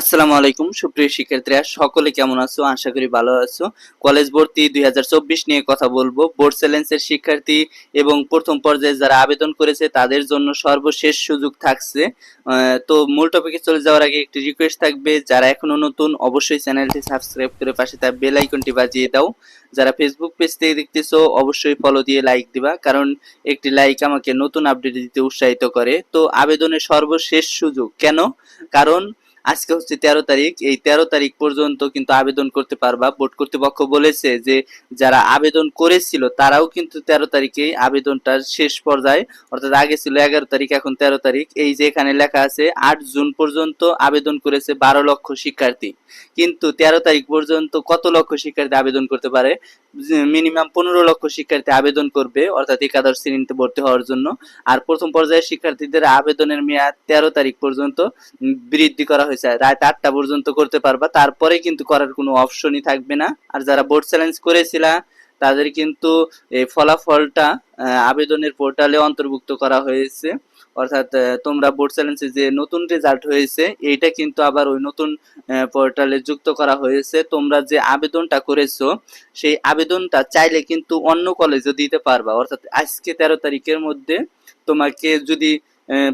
আসসালামু আলাইকুম, সুপ্রিয় শিক্ষার্থীরা, সকলে কেমন আছো? আশা করি ভালো আছো। কলেজ ভর্তি দুই হাজার চব্বিশ নিয়ে কথা বলব। বোর্ড চ্যালেঞ্জের শিক্ষার্থী এবং প্রথম পর্যায়ে যারা আবেদন করেছে, তাদের জন্য সর্বশেষ সুযোগ থাকছে। তো মূল টপিকে চলে যাওয়ার আগে একটি রিকোয়েস্ট থাকবে। যারা এখনও নতুন, অবশ্যই চ্যানেলটি সাবস্ক্রাইব করে পাশে তার বেল আইকনটি বাজিয়ে দাও। যারা ফেসবুক পেজ থেকে দেখতেছো, অবশ্যই ফলো দিয়ে লাইক দিবা, কারণ একটি লাইক আমাকে নতুন আপডেট দিতে উৎসাহিত করে। তো আবেদনের সর্বশেষ সুযোগ কেন? কারণ আজকে হচ্ছে তেরো তারিখ। এই তেরো তারিখ পর্যন্ত কিন্তু আবেদন করতে পারবা। বোর্ড কর্তৃপক্ষ বলেছে যে, যারা আবেদন করেছিল, তারাও কিন্তু তেরো তারিখে আবেদনটার শেষ পর্যায়ে, অর্থাৎ আগে ছিল এগারো তারিখ, এখন তেরো তারিখ। এই যে এখানে লেখা আছে, আট জুন পর্যন্ত আবেদন করেছে বারো লক্ষ শিক্ষার্থী। কিন্তু তেরো তারিখ পর্যন্ত কত লক্ষ শিক্ষার্থী আবেদন করতে পারে? মিনিমাম পনেরো লক্ষ শিক্ষার্থী আবেদন করবে, অর্থাৎ একাদশ শ্রেণীতে ভর্তি হওয়ার জন্য। আর প্রথম পর্যায়ের শিক্ষার্থীদের আবেদনের মেয়াদ তেরো তারিখ পর্যন্ত বৃদ্ধি করা হয়েছে। রাত আটটা পর্যন্ত করতে পারবা। তারপরে কিন্তু করার কোনো অপশনই থাকবে না। আর যারা বোর্ড চ্যালেঞ্জ করেছিলা, তাদের কিন্তু এই ফলাফলটা আবেদনের পোর্টালে অন্তর্ভুক্ত করা হয়েছে। অর্থাৎ তোমরা বোর্ড চ্যালেঞ্জে যে নতুন রেজাল্ট হয়েছে, এইটা কিন্তু আবার ওই নতুন পোর্টালে যুক্ত করা হয়েছে। তোমরা যে আবেদনটা করেছ, সেই আবেদনটা চাইলে কিন্তু অন্য কলেজে দিতে পারবা। অর্থাৎ আজকে তেরো তারিখের মধ্যে তোমাকে যদি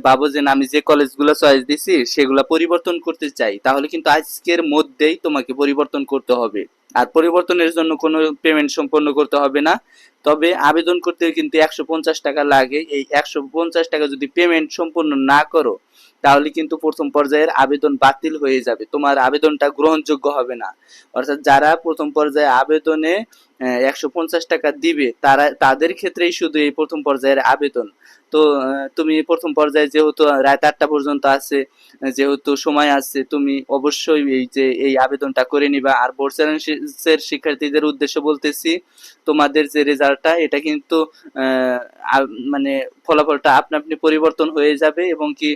ভাবো যে আমি যে কলেজগুলো চয়েস দিছি, সেগুলো পরিবর্তন করতে চাই, তাহলে কিন্তু আজকের মধ্যেই তোমাকে পরিবর্তন করতে হবে। আর পরিবর্তনের জন্য কোনো পেমেন্ট সম্পন্ন করতে হবে না। তবে আবেদন করতে কিন্তু একশো পঞ্চাশ টাকা লাগে। এই একশো পঞ্চাশ টাকা যদি পেমেন্ট সম্পূর্ণ না করো, তাহলে কিন্তু প্রথম পর্যায়ের আবেদন বাতিল হয়ে যাবে। তোমার আবেদনটা গ্রহণযোগ্য হবে না। অর্থাৎ যারা প্রথম পর্যায়ে আবেদনে একশো পঞ্চাশ টাকা দিবে, তারা, তাদের ক্ষেত্রেই শুধু এই প্রথম পর্যায়ের আবেদন। তো তুমি প্রথম পর্যায়ে যেহেতু রাত আটটা পর্যন্ত আছে, যেহেতু সময় আছে, তুমি অবশ্যই এই যে, এই আবেদনটা করে নিবা। আর বোর্ড চ্যালেঞ্জের শিক্ষার্থীদের উদ্দেশ্য বলতেছি, তোমাদের যে রেজাল্টটা এটা কিন্তু মানে ফলাফলটা আপনা আপনি পরিবর্তন হয়ে যাবে এবং কি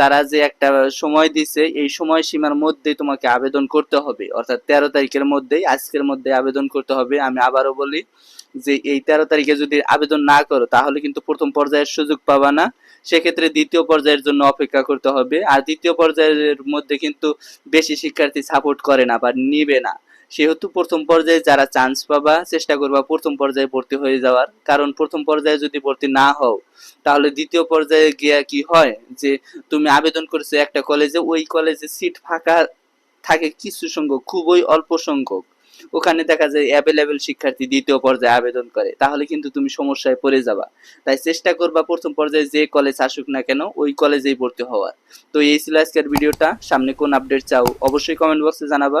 তারা যে একটা সময় দিছে, এই সময় সীমার মধ্যেই তোমাকে আবেদন করতে হবে। অর্থাৎ তেরো তারিখের মধ্যেই, আজকের মধ্যে আবেদন করতে হবে। আমি আবারও বলি যে এই তেরো তারিখে যদি আবেদন না করো, তাহলে কিন্তু প্রথম পর্যায়ের সুযোগ পাবা না। সেক্ষেত্রে দ্বিতীয় পর্যায়ের জন্য অপেক্ষা করতে হবে। আর দ্বিতীয় পর্যায়ের মধ্যে কিন্তু বেশি শিক্ষার্থী সাপোর্ট করে না বা নিবে না। সেহেতু প্রথম পর্যায়ে যারা চান্স পাবা, চেষ্টা করবা প্রথম পর্যায়ে ভর্তি হয়ে যাওয়ার। কারণ প্রথম পর্যায়ে যদি ভর্তি না হও, তাহলে দ্বিতীয় পর্যায়ে গিয়া কি হয়? যে তুমি আবেদন করেছ একটা কলেজে ওই কলেজে সিট ফাঁকা থাকে কিছু সংখ্যক, খুবই অল্প সংখ্যক। ওখানে দেখা যায় অ্যাভেলেবেল শিক্ষার্থী দ্বিতীয় পর্যায়ে আবেদন করে। তাহলে কিন্তু তুমি সমস্যায় পড়ে যাবা। তাই চেষ্টা করবা প্রথম পর্যায়ে যে কলেজ আসুক না কেন, ওই কলেজেই ভর্তি হওয়ার। তো এই ছিল আজকের ভিডিওটা। সামনে কোন আপডেট চাও, অবশ্যই কমেন্ট বক্সে জানাবা।